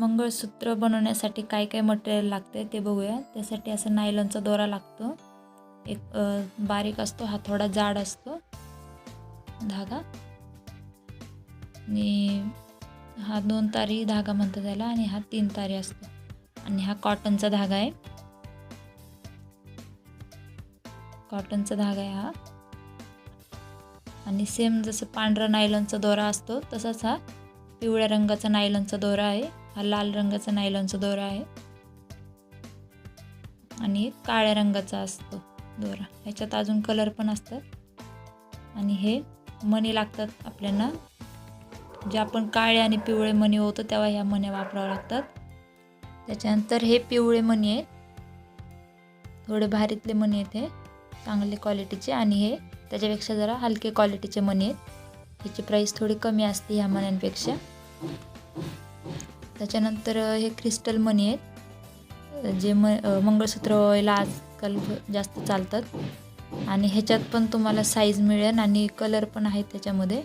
मंगळसूत्र बनवण्यासाठी काय काय मटेरियल लागते ते बघूया. त्यासाठी असं नायलॉनचा दोरा लागतो. एक बारीक असतो हा थोडा जाड असतो. धागा. आणि हा दोन तारी धागा म्हणतो त्याला आणि हा तीन तारी असतो. आणि हा कॉटनचा धागा आहे. कॉटनचा धागा आहे हा. आणि सेम जसं पांढरा नायलॉनचा दोरा असतो तसाच हा पिवळ्या रंगाचा नायलॉनचा दोरा आहे. हा लाल रंगाचा नायलॉनचा दोरा आहे. आणि काळ्या रंगाचा असतो दोरा. ह्याच्यात अजून कलर पण असतात. आणि हे मणी लागतात आपल्याला. जे आपण काळे आणि पिवळे मणी होतो तेव्हा ह्या मण्या वापराव्या लागतात. त्याच्यानंतर हे पिवळे मणी आहेत. थोडे भारीतले मणी आहेत हे चांगले क्वालिटीचे आणि हे त्याच्यापेक्षा जरा हलके क्वालिटीचे मणी आहेत. ह्याची प्राईस थोडी कमी असते ह्या मण्यांपेक्षा. त्याच्यानंतर हे क्रिस्टल मणी आहेत जे म मंगळसूत्र व्हायला आजकाल जास्त चालतात. आणि ह्याच्यात पण तुम्हाला साईज मिळेल आणि कलर पण आहेत त्याच्यामध्ये.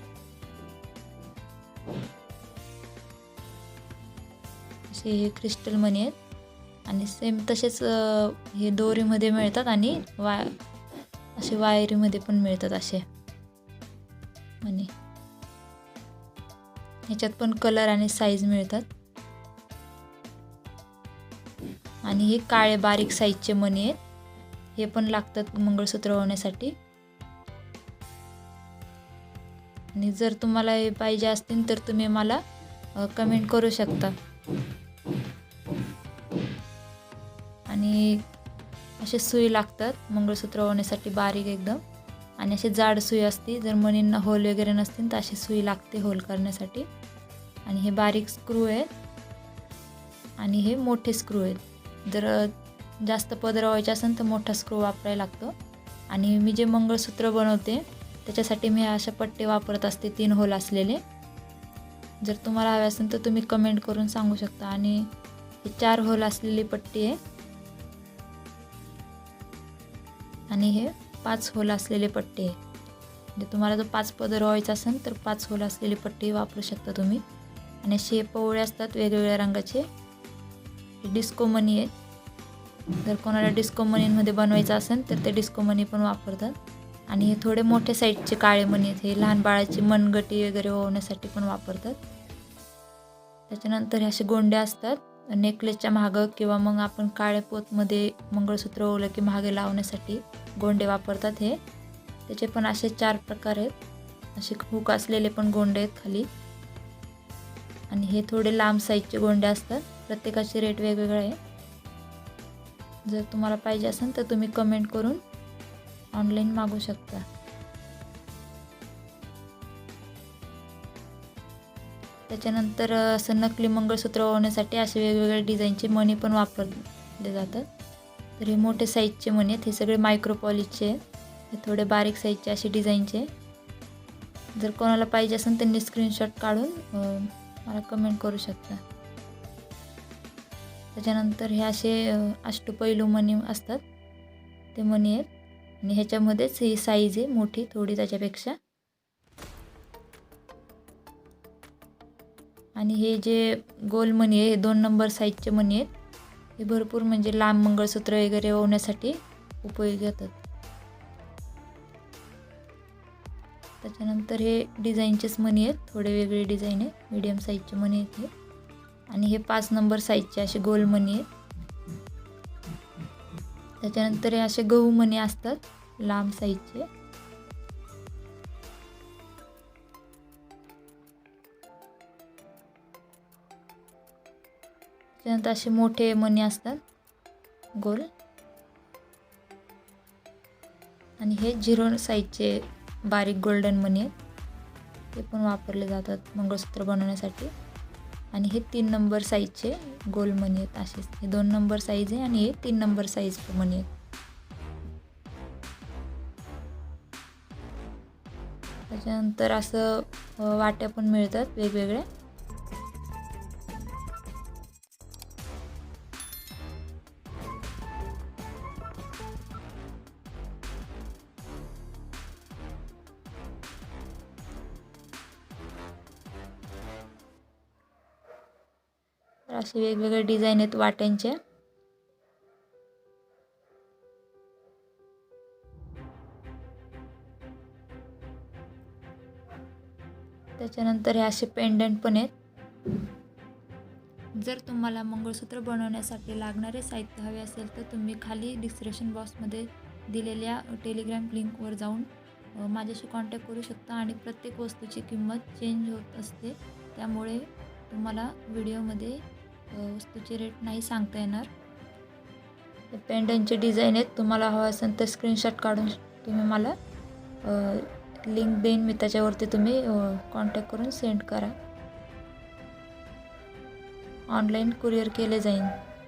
असे हे क्रिस्टल मणी आहेत. आणि सेम तसेच हे दोरीमध्ये मिळतात आणि वा असे वायरीमध्ये पण मिळतात असे मनी ह्याच्यात पण कलर आणि साईज मिळतात. आणि हे काळे बारीक साईजचे मणी आहेत. हे पण लागतात मंगळसूत्र होण्यासाठी आणि जर तुम्हाला हे पाहिजे असतील तर तुम्ही मला कमेंट करू शकता. आणि असे सुई लागतात मंगळसूत्र होण्यासाठी बारीक एकदम. आणि असे जाड सुई असते जर मणींना होल वगैरे नसतील तर अशी सुई लागते होल करण्यासाठी. आणि हे बारीक स्क्रू आहेत. आणि हे मोठे स्क्रू आहेत. जर जास्त पदर व्हायचे असेल तर मोठा स्क्रू वापरायला लागतो. आणि मी जे मंगळसूत्र बनवते त्याच्यासाठी मी अशा पट्टे वापरत असते तीन होल असलेले. जर तुम्हाला हवे असेल तर तुम्ही कमेंट करून सांगू शकता. आणि हे चार होल असलेली पट्टी आहे. आणि हे पाच होल असलेले पट्टे आहे. म्हणजे तुम्हाला जर पाच पदर व्हायचं असेल तर पाच होल असलेली पट्टी वापरू शकता तुम्ही. आणि असे पवळे असतात वेगवेगळ्या रंगाचे. डिस्को मनी आहेत. जर कोणाला डिस्को मनीमध्ये बनवायचं असेल तर ते डिस्को मनी पण वापरतात. आणि हे थोडे मोठे साईजचे काळे मणी आहेत. हे लहान बाळाची मनगटी वगैरे होण्यासाठी पण वापरतात. त्याच्यानंतर हे असे गोंडे असतात. नेकलेसच्या मागं किंवा मग आपण काळ्या पोतमध्ये मंगळसूत्र ओवलं की मागे लावण्यासाठी गोंडे वापरतात हे. त्याचे पण असे चार प्रकार आहेत. असे हुक असलेले पण गोंडे आहेत खाली. आणि हे थोडे लांब साईजचे गोंडे असतात. प्रत्येकाचे रेट वेगवेगळे आहे. जर तुम्हाला पाहिजे असेल तर तुम्ही कमेंट करून ऑनलाईन मागू शकता. त्याच्यानंतर असं नकली मंगळसूत्र होण्यासाठी असे वेगवेगळ्या डिझाईनचे मणी पण वापरले जातात. तर हे मोठे साईजचे मणी आहेत. हे सगळे मायक्रोपॉलिजचे हे थोडे बारीक साईजचे असे डिझाईनचे जर कोणाला पाहिजे असेल त्यांनी स्क्रीनशॉट काढून मला कमेंट करू शकता. त्याच्यानंतर हे असे अष्टपैलू मणी असतात. ते मणी आहेत. आणि ह्याच्यामध्येच ही साईज आहे मोठी थोडी त्याच्यापेक्षा. आणि हे जे गोल मणी आहे हे दोन नंबर साईजचे मणी आहेत. हे भरपूर म्हणजे लांब मंगळसूत्र वगैरे होण्यासाठी उपयोगी येतात त्याच्यानंतर हे डिझाईनचेच मणी आहेत. थोडे वेगळे डिझाईन आहेत. मीडियम साईजचे मणी आहेत हे. आणि हे पाच नंबर साईजचे असे गोल मणी आहेत. त्याच्यानंतर हे असे गहू मणी असतात. लांब साईजचे त्यानंतर असे मोठे मणी असतात. गोल. आणि हे झिरो साईजचे बारीक गोल्डन मणी आहेत. ते पण वापरले जातात मंगळसूत्र बनवण्यासाठी. आणि हे तीन नंबर साईजचे गोल मणी आहेत असेच. हे दोन नंबर साईज आहे आणि हे तीन नंबर साईज मणी आहेत. त्याच्यानंतर असं वाट्या पण मिळतात वेगवेगळ्या. तर असे वेगवेगळे डिझाईन आहेत वाट्यांचे. त्याच्यानंतर हे असे पेंडंट पण आहेत. जर तुम्हाला मंगळसूत्र बनवण्यासाठी लागणारे साहित्य हवे असेल तर तुम्ही खाली डिस्क्रिप्शन बॉक्समध्ये दिलेल्या टेलिग्राम लिंकवर जाऊन माझ्याशी कॉन्टॅक्ट करू शकता आणि प्रत्येक वस्तूची किंमत चेंज होत असते. त्यामुळे तुम्हाला व्हिडिओमध्ये वस्तूचे रेट नाही सांगता येणार. हे डिझाईन आहेत. तुम्हाला हवं असेल तर स्क्रीनशॉट काढून तुम्ही मला लिंक देईन. मी त्याच्यावरती तुम्ही कॉन्टॅक्ट करून सेंड करा. ऑनलाईन कुरिअर केले जाईल